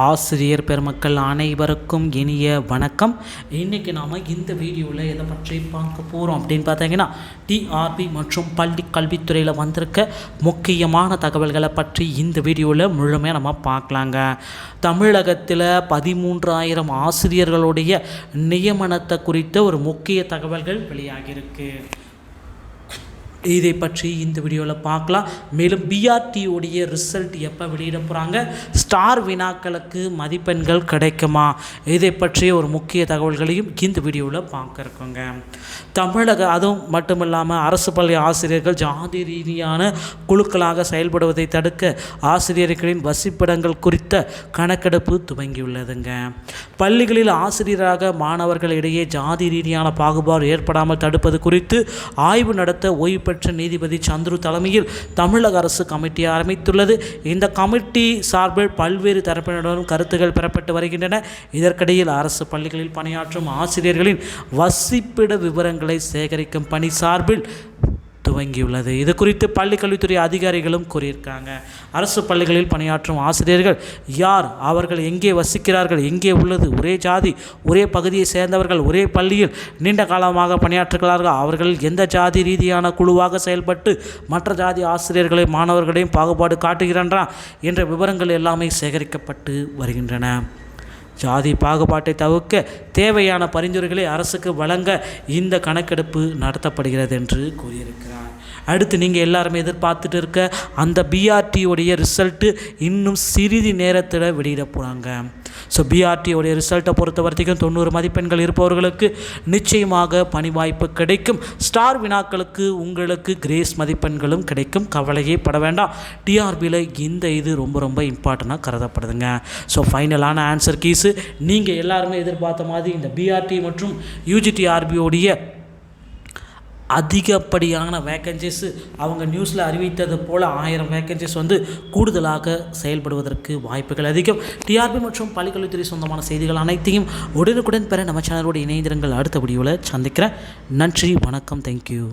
ஆசிரியர் பெருமக்கள் அனைவருக்கும் இனிய வணக்கம். இன்றைக்கி நாம் இந்த வீடியோவில் எதை பற்றி பார்க்க போகிறோம் அப்படின்னு பார்த்தீங்கன்னா டிஆர்பி மற்றும் பள்ளி கல்வித்துறையில் வந்திருக்க முக்கியமான தகவல்களை பற்றி இந்த வீடியோவில் முழுமையாக நம்ம பார்க்கலாங்க. தமிழகத்தில் பதிமூன்றாயிரம் ஆசிரியர்களுடைய நியமனத்தை குறித்த ஒரு முக்கிய தகவல்கள் வெளியாகியிருக்கு. இதை பற்றி இந்த வீடியோவில் பார்க்கலாம். மேலும் பிஆர்டியோடைய ரிசல்ட் எப்போ வெளியிட போகிறாங்க ஸ்டார் வினாக்களுக்கு மதிப்பெண்கள் கிடைக்குமா? இதை பற்றிய ஒரு முக்கிய தகவல்களையும் இந்த வீடியோவில் பார்க்க இருக்கோங்க தமிழக அதுவும் மட்டும் இல்லாமல் அரசு பள்ளி ஆசிரியர்கள் ஜாதி ரீதியான குழுக்களாக செயல்படுவதை தடுக்க ஆசிரியர்களின் வசிப்பிடங்கள் குறித்த கணக்கெடுப்பு துவங்கியுள்ளதுங்க. பள்ளிகளில் ஆசிரியராக மாணவர்களிடையே ஜாதி ரீதியான பாகுபாடு ஏற்படாமல் தடுப்பது குறித்து ஆய்வு நடத்த ஓய்வு பெற்ற நீதிபதி சந்துரு தலைமையில் தமிழக அரசு கமிட்டி ஆரம்பித்துள்ளது. இந்த கமிட்டி சார்பில் பல்வேறு தரப்பினருடன் கருத்துக்கள் பெறப்பட்டு வருகின்றன. இதற்கிடையில் அரசு பள்ளிகளில் பணியாற்றும் ஆசிரியர்களின் வசிப்பிட விவரங்களை சேகரிக்கும் பணி சார்பில் துவங்கியுள்ளது. இது குறித்து பள்ளி கல்வித்துறை அதிகாரிகளும் கூறியிருக்காங்க. அரசு பள்ளிகளில் பணியாற்றும் ஆசிரியர்கள் யார் அவர்கள் எங்கே வசிக்கிறார்கள் எங்கே உள்ளது ஒரே ஜாதி ஒரே பகுதியை சேர்ந்தவர்கள் ஒரே பள்ளியில் நீண்ட காலமாக பணியாற்றுகிறார்கள் அவர்கள் எந்த ஜாதி ரீதியான குழுவாக செயல்பட்டு மற்ற ஜாதி ஆசிரியர்களை மாணவர்களையும் பாகுபாடு காட்டுகின்றன என்ற விவரங்கள் எல்லாமே சேகரிக்கப்பட்டு வருகின்றன. ஜாதி பாகுபாட்டை தவிர்க்க தேவையான பரிந்துரைகளை அரசுக்கு வழங்க இந்த கணக்கெடுப்பு நடத்தப்படுகிறது என்று கூறியிருக்கிறார். அடுத்து நீங்கள் எல்லாருமே எதிர்பார்த்துட்டு இருக்க அந்த பிஆர்டியோடைய ரிசல்ட்டு இன்னும் சிறிது நேரத்தில் வெளியிட போகிறாங்க ஸோ பிஆர்டியோடைய ரிசல்ட்டை பொறுத்த வரைக்கும் தொண்ணூறு மதிப்பெண்கள் இருப்பவர்களுக்கு நிச்சயமாக பணி வாய்ப்பு கிடைக்கும். ஸ்டார் வினாக்களுக்கு உங்களுக்கு கிரேஸ் மதிப்பெண்களும் கிடைக்கும். கவலையே பட வேண்டாம். டிஆர்பியில் இந்த இது ரொம்ப ரொம்ப இம்பார்ட்டண்ட்டாக கருதப்படுதுங்க. ஸோ ஃபைனலான ஆன்சர் கீஸு நீங்கள் எல்லாருமே எதிர்பார்த்த மாதிரி இந்த பிஆர்டி மற்றும் யூஜிடிஆர்பியோடைய அதிகப்படியான வேக்கன்சிஸ் அவங்க நியூஸில் அறிவித்தது போல் ஆயிரம் வேக்கன்சிஸ் வந்து கூடுதலாக செயல்படுவதற்கு வாய்ப்புகள் அதிகம். டிஆர்பி மற்றும் பள்ளிக்கல்வித்துறை சொந்தமான செய்திகள் அனைத்தையும் உடனுக்குடன் பெற நம்ம சேனலோடு இணைந்திருங்கள். அடுத்த முடிவில் சந்திக்கிறேன். நன்றி வணக்கம். தேங்க்யூ